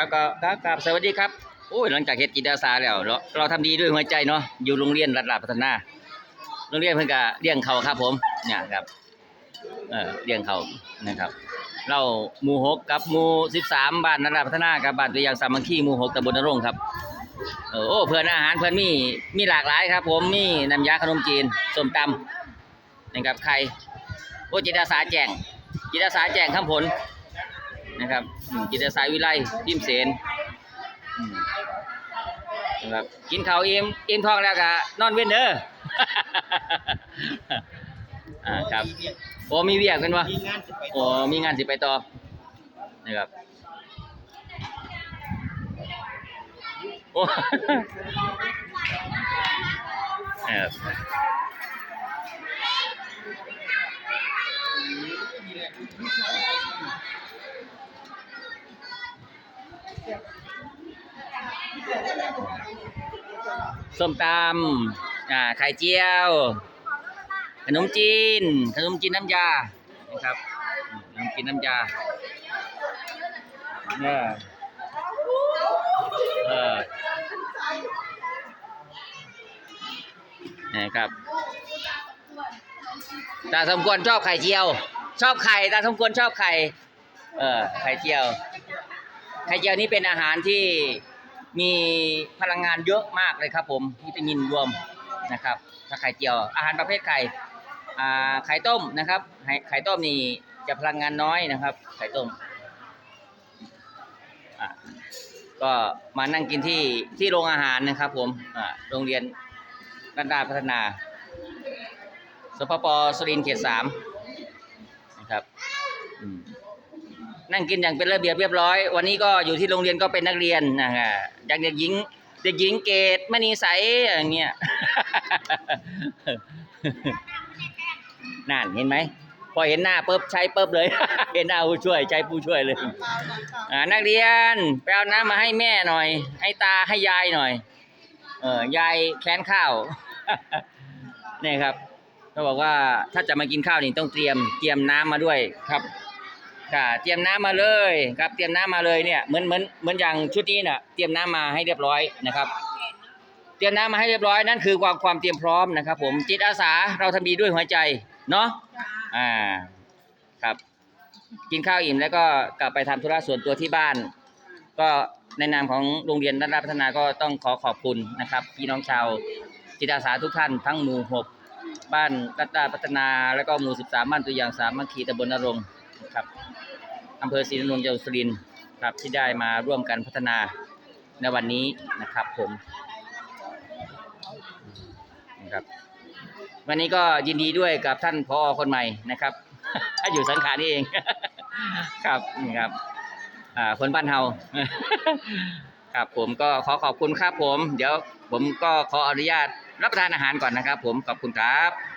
ครับก็ครับครับสวัสดีครับโอ้ยหลังจากเฮ็ดจิตอาสาแล้วเราเราทำดีด้วยหัวใจเนาะอยู่โรงเรียนรัฐราพัฒนา โรงเรียนเพิ่นก็เลี้ยงเขาครับผมเนี่ยครับเออเลี้ยงเขานะครับ เราหมู่หกกับหมู่สิบสามบ้านรัฐราพัฒนากับบ้านตัวอย่างสามัคคีหมู่หกตำบลนรงค์ครับโอ้เพื่อนอาหารเพื่อนมีมีหลากหลายครับ ผมมีน้ำยาขนมจีนส้มตำนะครับไข่โอ้จิตอาสาแจ้งจิตอาสาแจ้งข้ามผล นะครับอืมจิตอาสาวิไลพิมเสนนะครับกินข้าวเอิ่มอิ่มทองแล้วก็นอนเว้นเด้ออ่าครับโอ้มีเวียกเป็นวะโอ้มีงานสิไปต่อนะครับโอ้ ส้มตำอ่าไข่เจียว ขนมจีน ขนมจีนน้ำยา นะครับ ขนมจีนน้ำยาเออเออนะครับตาสมควรชอบไข่เจียว ชอบไข่ตาสมควรชอบไข่ เออ ไข่เจียว ไข่เจียวนี่เป็นอาหารที่มีพลังงานเยอะมากเลยครับ ผมวิตามินรวมนะครับ ถ้าไข่เจียว อาหารประเภทไข่ไข่ต้มนะครับไข่ไข่ต้มนี่จะพลังงานน้อยนะครับ ไข่ต้มก็มานั่งกินที่ที่โรงอาหารนะครับ ผมโรงเรียนรัตนาพัฒนา สปปสุรินทร์เขตสามนะครับ นั่งกินอย่างเป็นระเบียบเรียบร้อย วันนี้ก็อยู่ที่โรงเรียนก็เป็นนักเรียนนะฮะอย่างเด็กหญิง เด็กหญิงเกตมณีใสอย่างเงี้ยนั่นเห็นไหมพอเห็นหน้าปุ๊บใช้ปุ๊บเลย เห็นหน้าผู้ช่วยใช้ผู้ช่วยเลยอ่านักเรียนไปเอาน้ำมาให้แม่หน่อย ให้ตาให้ยายหน่อย เออยายแค้นข้าวนี่ครับเขาบอกว่าถ้าจะมากินข้าวนี่ต้องเตรียมเตรียมน้ำมาด้วยครับ ค่ะเตรียมน้ำมาเลยครับเตรียมน้ำมาเลยเนี่ยเหมือนเหมือนเหมือนอย่างชุดนี้น่ะเตรียมน้ำมาให้เรียบร้อยนะครับ เตรียมน้ำมาให้เรียบร้อยนั่นคือความความเตรียมพร้อมนะครับ ผมจิตอาสาเราทำดีด้วยหัวใจเนาะอ่าครับ กินข้าวอิ่มแล้วก็กลับไปทำธุระส่วนตัวที่บ้าน ก็ในนามของโรงเรียนรัตนพัฒนาก็ต้องขอขอบคุณนะครับพี่น้องชาวจิตอาสาทุกท่านทั้งหมู่หกบ้านรัตนพัฒนา แล้วก็หมู่สิบสามบ้านตัวอย่างสามัคคีตำบลนรงค์ ครับอำเภอศรีนนท์จังหวัดสุรินทร์ครับที่ได้มาร่วมกันพัฒนาในวันนี้นะครับผมนะครับ วันนี้ก็ยินดีด้วยกับท่านพอคนใหม่นะครับอยู่สังขารนี่เอง ครับนี่ครับอ่าคนบ้านเฮาครับผมก็ขอขอบคุณครับผม เดี๋ยวผมก็ขออนุญาตรับประทานอาหารก่อนนะครับ ผมขอบคุณครับ